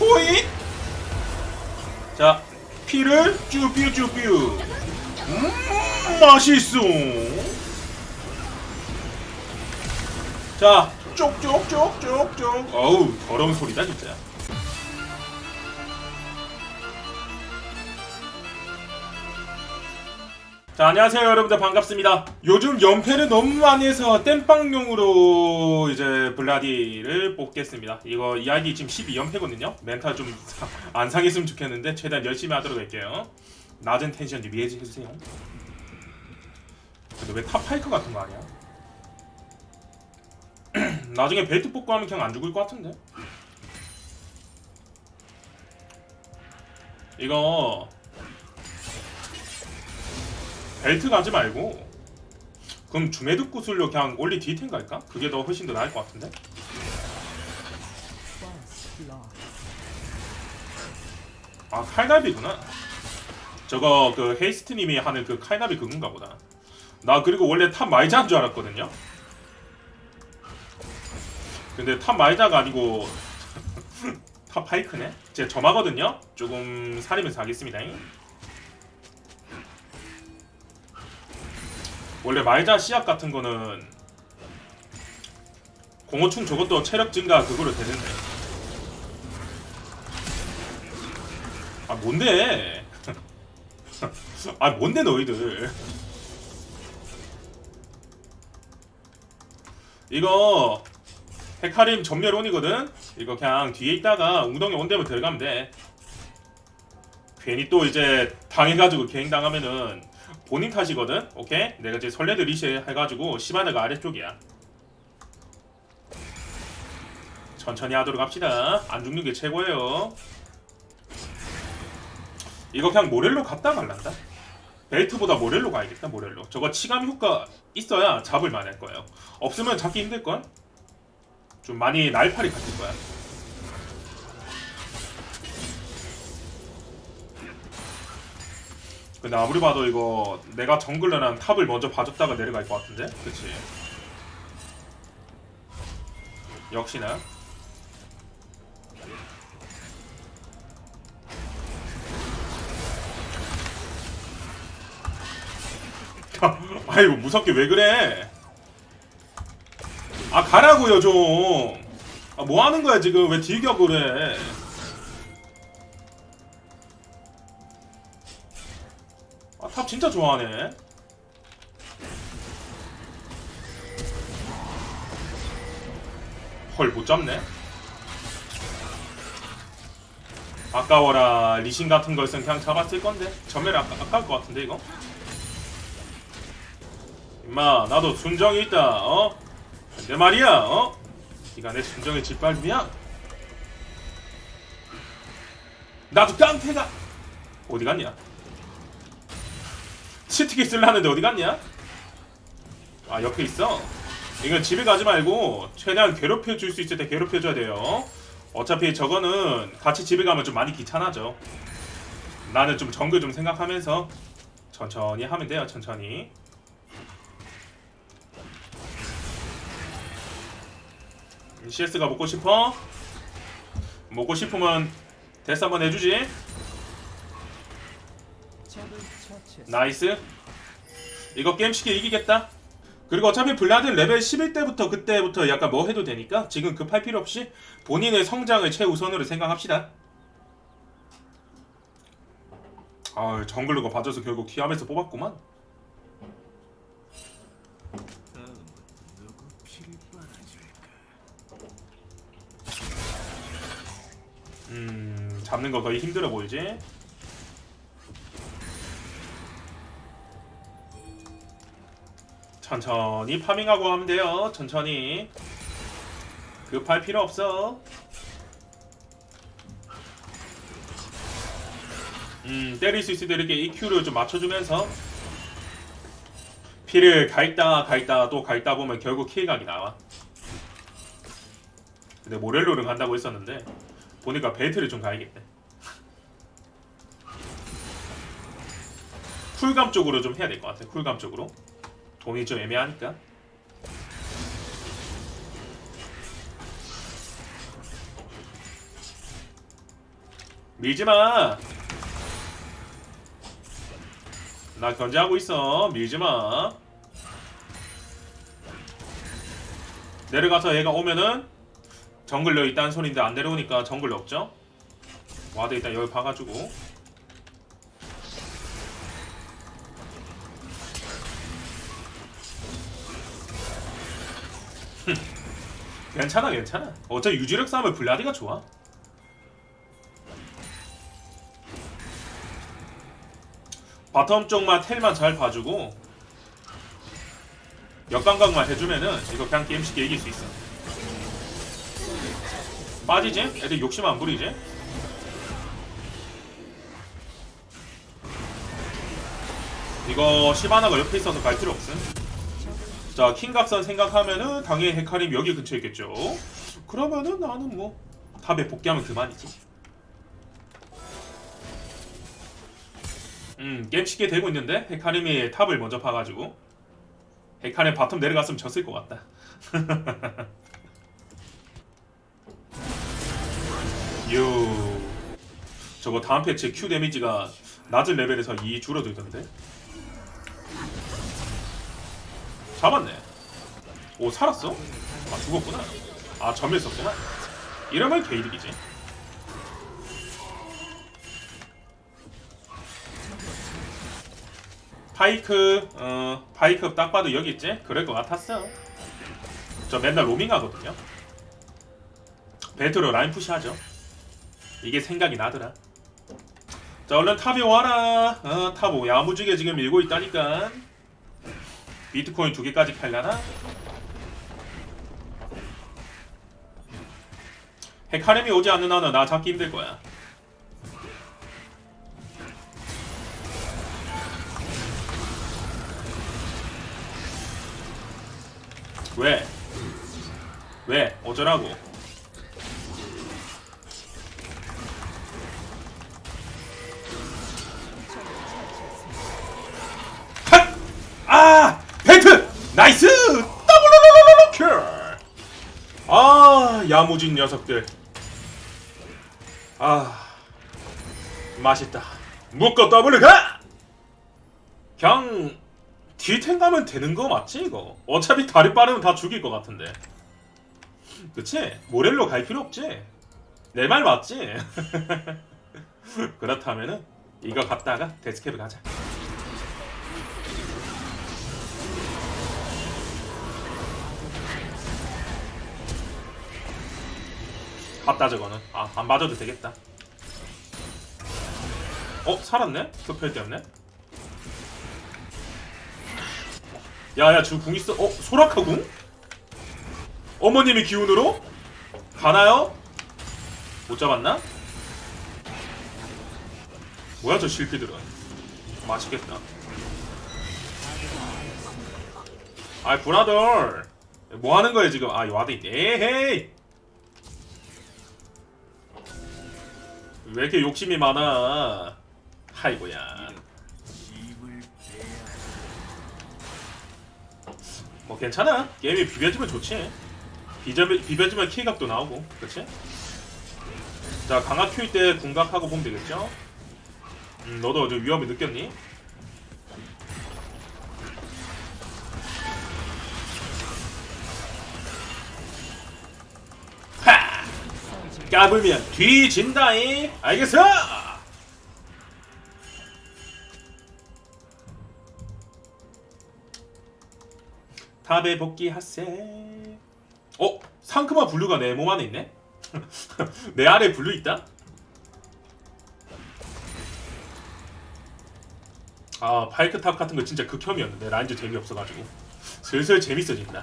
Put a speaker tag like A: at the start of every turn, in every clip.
A: 호잇! 자 피를 쭈뾰쭈뾰 음 맛있어. 자 쪽쪽쪽쪽쪽. 어우 더러운 소리다 진짜 자 안녕하세요 여러분들. 반갑습니다. 요즘 연패를 너무 많이 해서 땜빵용으로 이제 블라디를 뽑겠습니다. 이거 이 아이디 지금 12연패거든요. 멘탈 좀 안 상했으면 좋겠는데 최대한 열심히 하도록 할게요. 낮은 텐션 좀 이해해주세요. 근데 왜 탑파이크 같은 거 아니야? 나중에 벨트 뽑고 하면 그냥 안 죽을 것 같은데? 이거 벨트 가지 말고 그럼 주메드 구슬로 그냥 올리 디텐 갈까? 그게 더 훨씬 더 나을 것 같은데? 아 칼날비구나 저거 그 헤이스트님이 하는 그 칼날비 그건가 보다 나 그리고 원래 탑 마이자인 줄 알았거든요 근데 탑 마이자가 아니고 탑 파이크네? 제 점하거든요? 조금 사리면서 하겠습니다 원래 말자 씨앗 같은 거는 공어충 저것도 체력 증가 그거로 되는데. 아 뭔데? 아 뭔데 너희들? 이거 헤카림 전멸온이거든? 이거 그냥 뒤에 있다가 웅덩이 온대면 들어가면 돼. 괜히 또 이제 당해가지고 개인 당하면은 본인 탓이거든. 오케이? 내가 이제 설레드 리시 해가지고 시바나가 아래쪽이야. 천천히 하도록 합시다. 안 죽는 게 최고예요. 이거 그냥 모렐로 갔다 말란다. 벨트보다 모렐로 가야겠다. 모렐로. 저거 치감 효과 있어야 잡을 만할 거예요. 없으면 잡기 힘들 걸. 좀 많이 날파리 같을 거야. 근데 아무리 봐도 이거 내가 정글러랑 탑을 먼저 봐줬다가 내려갈 것 같은데? 그치? 역시나. 아이고 무섭게 왜 그래? 아 가라고요 좀아 뭐하는 거야 지금? 왜 딜격을 해 탑 진짜 좋아하네. 헐, 못 잡네. 아까워라. 리신 같은 거였으면 그냥 잡았을 건데. 전멸 아까, 아까울 것 같은데, 이거? 임마, 나도 순정이 있다, 어? 내 말이야, 어? 네가 내 순정에 짓밟으면 나도 깡패가 어디 갔냐? 치트키 쓸라는데 어디 갔냐? 아 옆에 있어? 이건 집에 가지 말고 최대한 괴롭혀 줄 수 있을 때 괴롭혀 줘야 돼요. 어차피 저거는 같이 집에 가면 좀 많이 귀찮아져. 나는 좀 정글 좀 생각하면서 천천히 하면 돼요. 천천히. CS가 먹고 싶어? 먹고 싶으면 데스 한번 해주지. 나이스. 이거 게임 쉽게 이기겠다. 그리고 어차피 블라드는 레벨 11때부터 그때부터 약간 뭐 해도 되니까 지금 급할 필요 없이 본인의 성장을 최우선으로 생각합시다. 아 정글러가 봐줘서 결국 티암에서 뽑았구만. 음 잡는 거 거의 힘들어 보이지? 천천히 파밍하고 하면 돼요. 천천히. 급할 필요 없어. 음, 때릴 수 있을 때 이렇게 EQ를 좀 맞춰주면서 피를 갈다 갈다 또 갈다 보면 결국 킬각이 나와. 근데 모렐로를 간다고 했었는데 보니까 벨트를 좀 가야겠네. 쿨감 쪽으로 좀 해야 될 것 같아. 쿨감 쪽으로. 돈이 좀 애매하니까. 밀지마. 나 견제하고 있어. 밀지마. 내려가서 얘가 오면은 정글러 있다는 소리인데 안 내려오니까 정글러 없죠? 와드 일단 여기 봐가지고 괜찮아 괜찮아 어차피 유지력 싸움을 블라디가 좋아 바텀 쪽만 텔만 잘 봐주고 역감각만 해주면은 이거 그냥 게임 쉽게 이길 수 있어 빠지지? 애들 욕심 안 부리지? 이거 시바나가 옆에 있어서 갈 필요 없음 자 킹각선 생각하면은 당연히 헤카림 여기 근처에 있겠죠. 그러면은 나는 뭐 탑에 복귀하면 그만이지. 음 게임 쉽게 되고 있는데 헤카림이 탑을 먼저 파가지고 헤카림 바텀 내려갔으면 졌을 것 같다. 유 저거 다음 패치 Q 데미지가 낮은 레벨에서 2 줄어들던데 잡았네. 오 살았어? 아 죽었구나. 아 전멸 썼구나. 이러면 개이득이지. 파이크 어 파이크 딱 봐도 여기 있지? 그럴 것 같았어. 저 맨날 로밍 하거든요. 배트로 라인 푸시하죠. 이게 생각이 나더라. 자 얼른 탑에 와라. 어, 탑 야무지게 지금 밀고 있다니까 비트코인 두 개까지 팔려나? 헤카렘이 오지 않는 한은 나 잡기 힘들 거야 왜? 왜? 어쩌라고? 아, 야무진 녀석들. 아, 맛있다. 묶어 더블을 가! 그냥 딜탱 가면 되는 거 맞지 이거? 어차피 다리 빠르면 다 죽일 것 같은데. 그치? 모렐로 갈 필요 없지? 내 말 맞지? 그렇다면은 이거 갖다가 데스캡을 가자. 봤다 저거는 아 안 맞아도 되겠다 어 살았네? 흡혈 때문에 야야 지금 궁 있어 어 소라카 궁? 어머님의 기운으로? 가나요? 못 잡았나? 뭐야 저 실피들은 맛있겠다 아이 브라더 뭐 하는 거야 지금 아 와드 있네 에헤이 왜 이렇게 욕심이 많아? 하이고야. 뭐 괜찮아. 게임이 비벼지면 좋지. 비벼, 비벼지면 키각도 나오고, 그렇지? 자 강화 큐일 때 궁각하고 보면 되겠죠? 음, 너도 좀 위험을 느꼈니? 까불면 뒤진다이 알겠어? 탑에 복귀하세 어? 상크마 블루가 내 몸 안에 있네? 내 아래 블루 있다? 아 파이크탑 같은 거 진짜 극혐이었는데 라인즈 재미없어가지고 슬슬 재밌어진다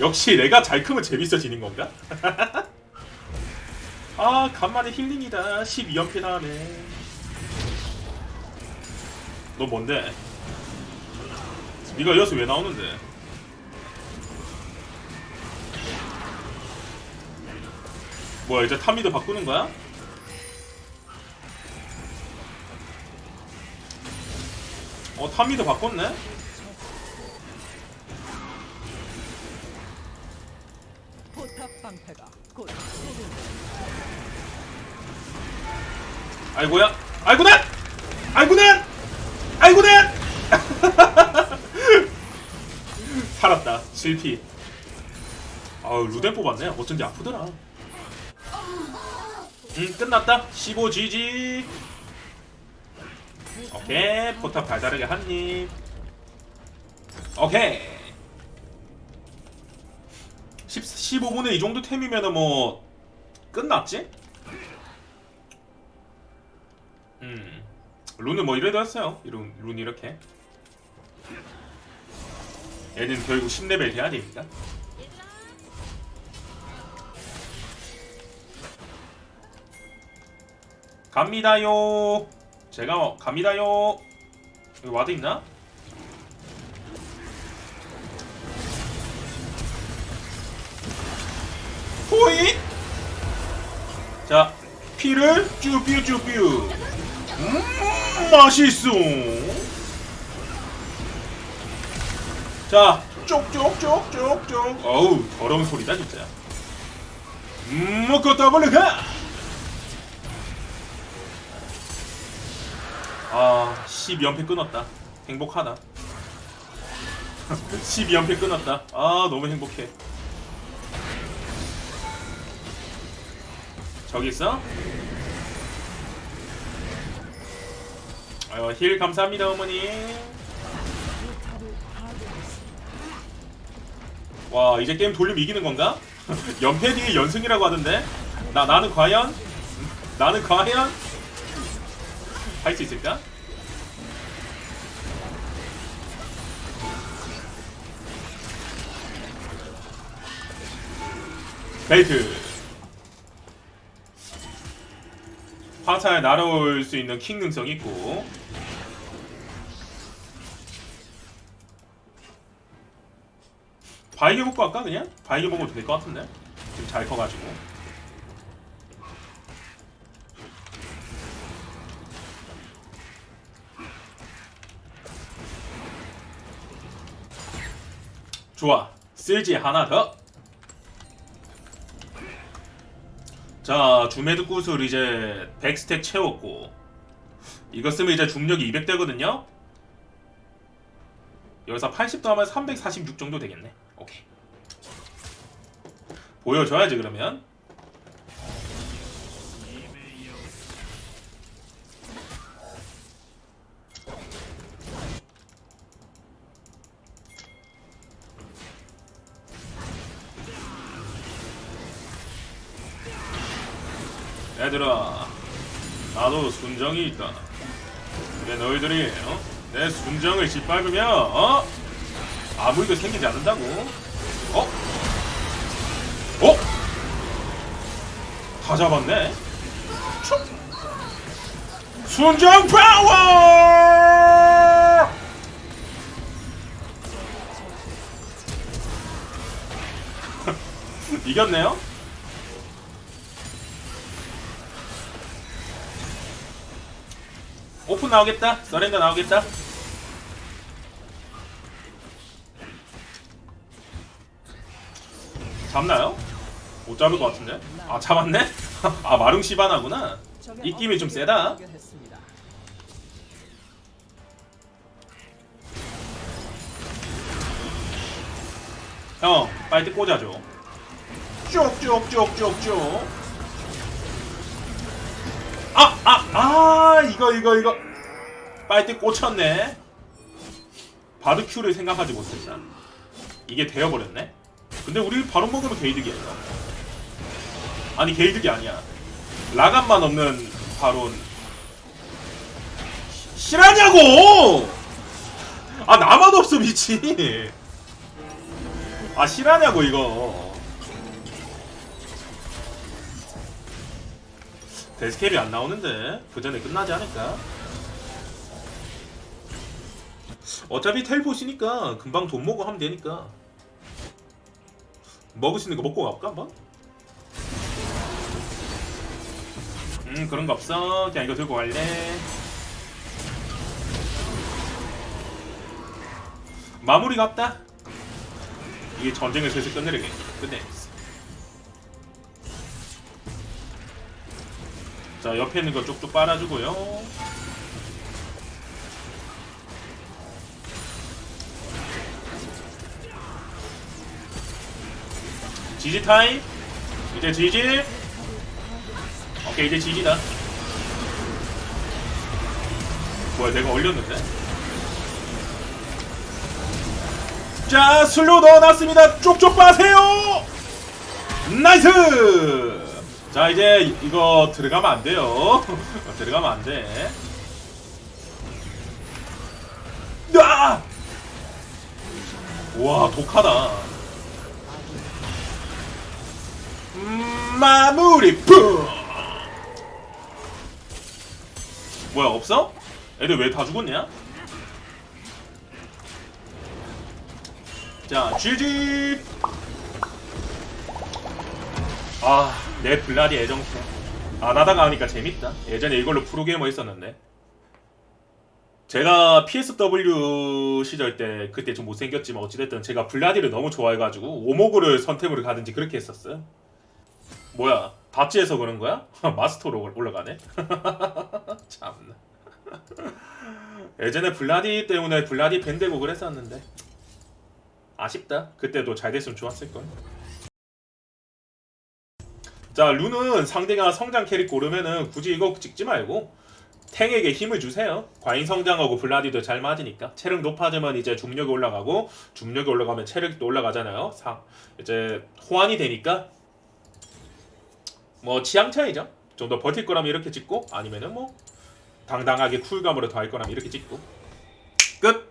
A: 역시 내가 잘 크면 재밌어지는 건가? 아 간만에 힐링이다 12연패 나네 너 뭔데? 네가 여기서 왜 나오는데? 뭐야 이제 탑미드 바꾸는 거야? 어 탑미드 바꿨네?
B: 포탑 방패가 곧
A: 아이고야. 아이고난 아이고난 아이고난 살았다. 실피. 아우 루덴 뽑았네. 어쩐지 아프더라. 음 끝났다. 15GG 오케이. 포탑 달달하게 한입. 오케이. 10, 15분에 이 정도 템이면은 뭐 끝났지? 음. 룬은 뭐 이래도 했어요. 룬, 룬 이렇게. 얘는 결국 10레벨 돼야 됩니다. 갑니다요. 제가 어, 갑니다요. 여기 와드 있나? 호이 자 피를 쭈뾰쭈뾰 음 맛있어. 자 쪽쪽쪽쪽쪽. 어우 더러운 소리다 진짜. 음 먹고 더블 가! 아 12연패 끊었다. 행복하다. 12연패 끊었다. 아 너무 행복해. 저기 있어? 아유 힐 감사합니다 어머니. 와 이제 게임 돌리면 이기는 건가? 연패 뒤에 연승이라고 하던데? 나 나는 과연? 나는 과연? 할 수 있을까? 베이트. 화살 날아올 수 있는 킹 능성 있고 바이게 먹고 할까 그냥? 바이게 먹어도 될 것 같은데 지금 잘 커가지고 좋아 쓸지 하나 더 자, 주메드 구슬 이제 100스택 채웠고 이거 쓰면 이제 중력이 200 되거든요. 여기서 80 더하면 346 정도 되겠네. 보여줘야지 그러면. 얘들아, 나도 순정이 있다. 근데 너희들이 어? 내 순정을 짓밟으면 어? 아무 일도 생기지 않는다고. 어? 어? 다 잡았네. 촥! 순정 파워! 이겼네요. 오픈 나오겠다. 서렌더 나오겠다. 잡나요? 못 잡을 것 같은데? 아 잡았네? 아 마룽 시바나구나. 이 끼미 좀 세다. 형 빨리 꽂아줘. 쭉쭉쭉쭉쭉. 아, 아, 아, 이거, 이거, 이거. 빨대 꽂혔네. 바르큐를 생각하지 못했다. 이게 되어버렸네. 근데 우리 바로 먹으면 게이득이야, 이거. 아니, 게이득이 아니야. 라간만 없는 바론. 실하냐고! 아, 나만 없어, 미치. 아, 실하냐고, 이거. 데스캡이 안 나오는데 그 전에 끝나지 않을까? 어차피 텔보시니까 금방 돈 모고 하면 되니까 먹을 수 있는 거 먹고 가볼까 한번? 음 그런 거 없어 그냥 이거 들고 갈래 마무리가 없다 이게 전쟁을 슬슬 끝내려겠 끝내야겠어 자 옆에 있는 거 쭉쭉 빨아주고요. 지지 타임. 이제 지지. 오케이 이제 지지다. 뭐야 내가 올렸는데? 자 슬로우 넣어놨습니다. 쪽쪽 빠세요. 나이스. 자 이제 이- 이거 들어가면 안 돼요. 들어가면 안 돼. 아! 와 독하다. 음, 마무리 뿜. 뭐야 없어? 애들 왜 다 죽었냐? 자 GG 아, 내 블라디 애정표. 안 하다가 하니까 재밌다. 예전에 이걸로 프로게이머 했었는데. 제가 PSW 시절 때 그때 좀 못생겼지만 어찌됐든 제가 블라디를 너무 좋아해가지고 오목으로 선템으로 가든지 그렇게 했었어요. 뭐야, 다치해서 그런 거야? 마스터로 올라가네? 참나. 예전에 블라디 때문에 블라디 밴되고 그랬었는데 아쉽다. 그때도 잘 됐으면 좋았을 걸. 자 룬은 상대가 성장 캐릭 고르면은 굳이 이거 찍지 말고 탱에게 힘을 주세요. 과잉 성장하고 블라디도 잘 맞으니까 체력 높아지면 이제 중력이 올라가고 중력이 올라가면 체력이 또 올라가잖아요. 상 이제 호환이 되니까 뭐 취향 차이죠. 좀 더 버틸 거라면 이렇게 찍고 아니면은 뭐 당당하게 쿨감으로 더할 거라면 이렇게 찍고 끝.